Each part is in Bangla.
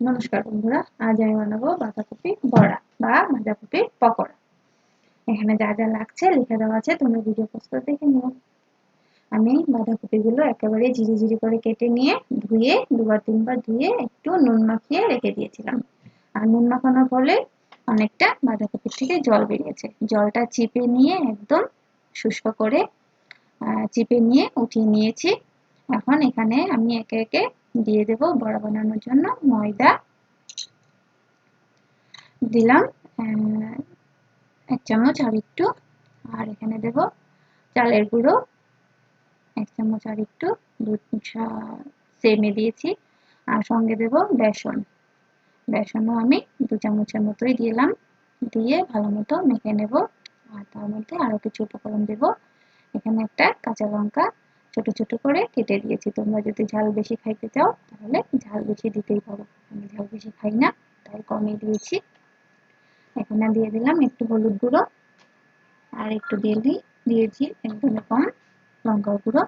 নমস্কার বন্ধুরা, আজ আমি বানাবো বাঁধাকপি বড়া বা বাঁধাকপির পকোড়া। এখানে যা যা লাগছে লিখে দেওয়া আছে, তোমরা ভিডিও পোস্ট দেখে নিও। আমি বাঁধাকপিগুলো একেবারে ঝিরি ঝিরি করে কেটে নিয়ে ধুয়ে, দুবার তিনবার ধুয়ে একটু নুন মাখিয়ে রেখে দিয়েছিলাম। আর নুন মাখানোর ফলে অনেকটা বাঁধাকপির থেকে জল বেরিয়েছে। জলটা চিপে নিয়ে একদম শুষ্ক করে চিপে নিয়ে উঠিয়ে নিয়েছি। এখন এখানে আমি একে একে দিয়ে দেব বড়া বানানোর জন্য ময়দা। দিলাম এক চামচ আর একটু। আর এখানে দেব চালের গুঁড়ো, এক চামচ আর একটু। দুধ সেমে দিয়েছি। আর সঙ্গে দেব বেসন। বেসনও আমি দু চামচের মতোই দিলাম। দিয়ে ভালো মতো মেখে নেব। আর তার মধ্যে আরও কিছু উপকরণ দেব। এখানে একটা কাঁচা লঙ্কা ছোট ছোট করে কেটে দিয়েছি। তোমরা যদি ঝাল বেশি খাইতে চাও, তাহলে ঝাল বেশি দিতেই পারো। আমি ঝাল বেশি খাই না, তাই কমই দিয়েছি। এখানে দিয়ে দিলাম একটু হলুদ গুঁড়ো আর একটু দিয়ে দিয়েছি একদম কম লঙ্কার গুঁড়ো।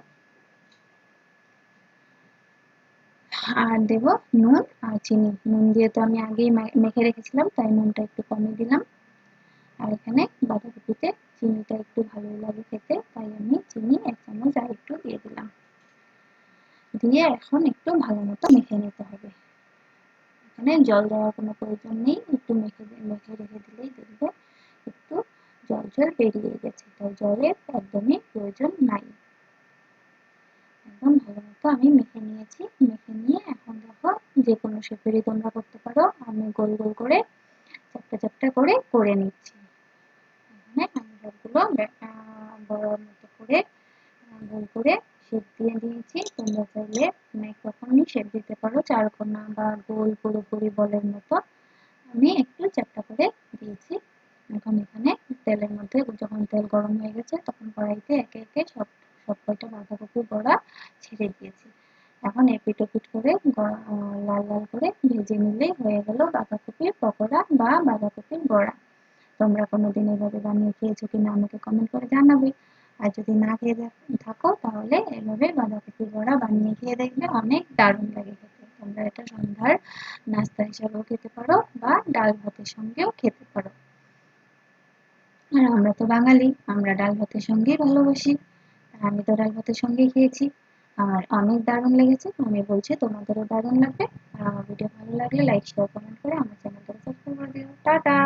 আর দেব নুন আর চিনি। নুন দিয়ে তো আমি আগেই মেখে রেখেছিলাম, তাই নুনটা একটু কমে দিলাম। আর এখানে বাঁধাকপিতে চিনিটা একটু ভালো লাগে খেতে, তাই আমি চিনি এক চামচ আর একটু দিয়ে দিলাম। দিয়ে এখন একটু ভালো মতো মেখে নিতে হবে। এখানে জল দেওয়ার কোনো প্রয়োজন নেই, একটু মেখে মেখে রেখে দিলেই দেখবে একটু জল জল বেরিয়ে গেছে। তাই জলের একদমই প্রয়োজন নাই। একদম ভালো মতো আমি মেখে নিয়েছি। মেখে নিয়ে এখন দেখো যে কোনো শেপেরই তোমরা করতে পারো। আমি গোল গোল করে চারটা চারটা করে করে নিচ্ছি। আমি সবগুলো বড় মতো করে, গোল করে শেপ দিয়ে দিয়েছি। তোমরা চাইলে অনেক রকমই শেপ দিতে পারো। চারকোনা বা গোল পুরোপুরি বলের মতো আমি একটু চারটা করে দিয়েছি। এখন এখানে তেলের মধ্যে যখন তেল গরম হয়ে গেছে, তখন কড়াইতে একে একে সব সব কয়টা বাঁধাকপি বড়া ছেড়ে দিয়েছি। এখন এপিট ওপিট করে লাল লাল করে ভেজে নিলেই হয়ে গেল বাঁধাকপির পকোড়া বা বাঁধাকপির বড়া। তোমরা কোনোদিন এভাবে বানিয়ে খেয়েছো কিনা আমাকে কমেন্ট করে জানাবে। আর যদি না খেয়ে থাকো তাহলে এভাবে বাঁধাকপি বড়া বানিয়ে খেয়ে দেখবে অনেক দারুণ লাগে খেতে। তোমরা এটা সন্ধ্যার নাস্তা হিসাবেও খেতে পারো বা ডাল ভাতের সঙ্গেও খেতে পারো। আর আমরা তো বাঙালি, আমরা ডাল ভাতের সঙ্গেই ভালোবাসি। আমি তো ডাল ভাতের সঙ্গেই খেয়েছি। আর অনেক দারুণ লেগেছে, আমি বলছি তোমাদেরও দারুণ লাগবে। ভিডিও ভালো লাগলে লাইক শেয়ার কমেন্ট করে আমার চ্যানেলটাকে সাবস্ক্রাইব করে দিও। টাটা!